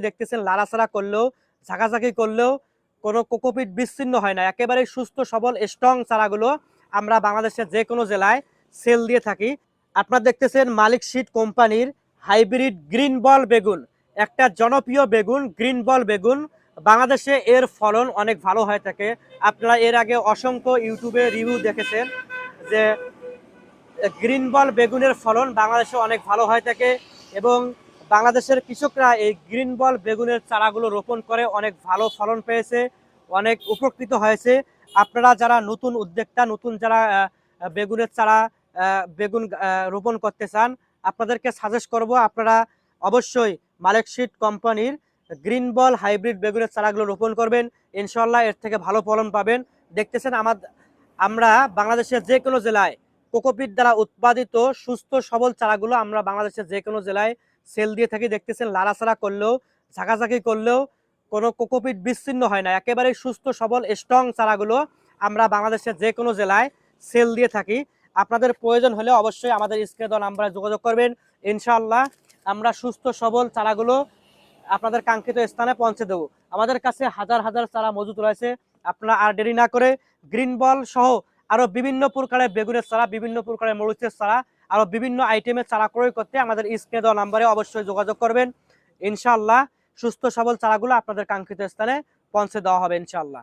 দেখতেছেন, লাড়াচাড়া করলেও, ঝাঁকাঝাঁকি করলেও কোনো কোকোপিট বিচ্ছিন্ন হয় না। একেবারে সুস্থ, সবল স্ট্রং চারাগুলো আমরা বাংলাদেশের যে কোনো জেলায় সেল দিয়ে থাকি। আপনারা দেখতেছেন মালিক শীট কোম্পানির হাইব্রিড গ্রিন বল বেগুন, একটা জনপ্রিয় বেগুন, গ্রিন বল বেগুন। বাংলাদেশে এর ফলন অনেক ভালো হয়ে থাকে। আপনারা এর আগে অসংখ্য ইউটিউবে রিভিউ দেখেছেন যে গ্রিন বল বেগুনের ফলন বাংলাদেশে অনেক ভালো হয়ে থাকে এবং বাংলাদেশের কৃষকরা এই গ্রিন বল বেগুনের চারাগুলো রোপণ করে অনেক ভালো ফলন পেয়েছে, অনেক উপকৃত হয়েছে। আপনারা যারা নতুন উদ্যোক্তা, নতুন যারা বেগুনের চারা বেগুন রোপণ করতে চান, আপনাদেরকে সাজেস্ট করব, আপনারা অবশ্যই মালেকশিট কোম্পানির গ্রিন বল হাইব্রিড বেগুনের চারাগুলো রোপণ করবেন। ইনশাল্লাহ এর থেকে ভালো ফলন পাবেন। দেখতেছেন আমার আমরা বাংলাদেশের যে কোনো জেলায় কোকোপিট দ্বারা উৎপাদিত সুস্থ সবল চারাগুলো আমরা বাংলাদেশের যে কোনো জেলায় সেল দিয়ে থাকি, দেখতেছেন লাড়াচাড়া করলেও, ঝাঁকাঝাঁকি করলেও কোনো কোকোপিট বিচ্ছিন্ন হয় না। একেবারে সুস্থ, সবল স্ট্রং চারাগুলো আমরা বাংলাদেশের যে কোনো জেলায় সেল দিয়ে থাকি। আপনাদের প্রয়োজন হলে অবশ্যই আমাদের স্ক্রিনে নাম্বারে যোগাযোগ করবেন। ইনশাআল্লাহ আমরা সুস্থ, সবল চারাগুলো আপনাদের কাঙ্ক্ষিত স্থানে পৌঁছে দেবো। আমাদের কাছে হাজার হাজার চারা মজুত রয়েছে। আপনারা আর দেরি না করে গ্রিন বল সহ আরও বিভিন্ন প্রকারের বেগুনের চারা, বিভিন্ন প্রকারের মরুচের চারা, আরও বিভিন্ন আইটেমের চারা ক্রয় করতে আমাদের স্ক্রিনে দেওয়া নাম্বারে অবশ্যই যোগাযোগ করবেন। ইনশাআল্লাহ সুস্থ সবল চারাগুলো আপনাদের কাঙ্ক্ষিত স্থানে পৌঁছে দেওয়া হবে ইনশাআল্লাহ।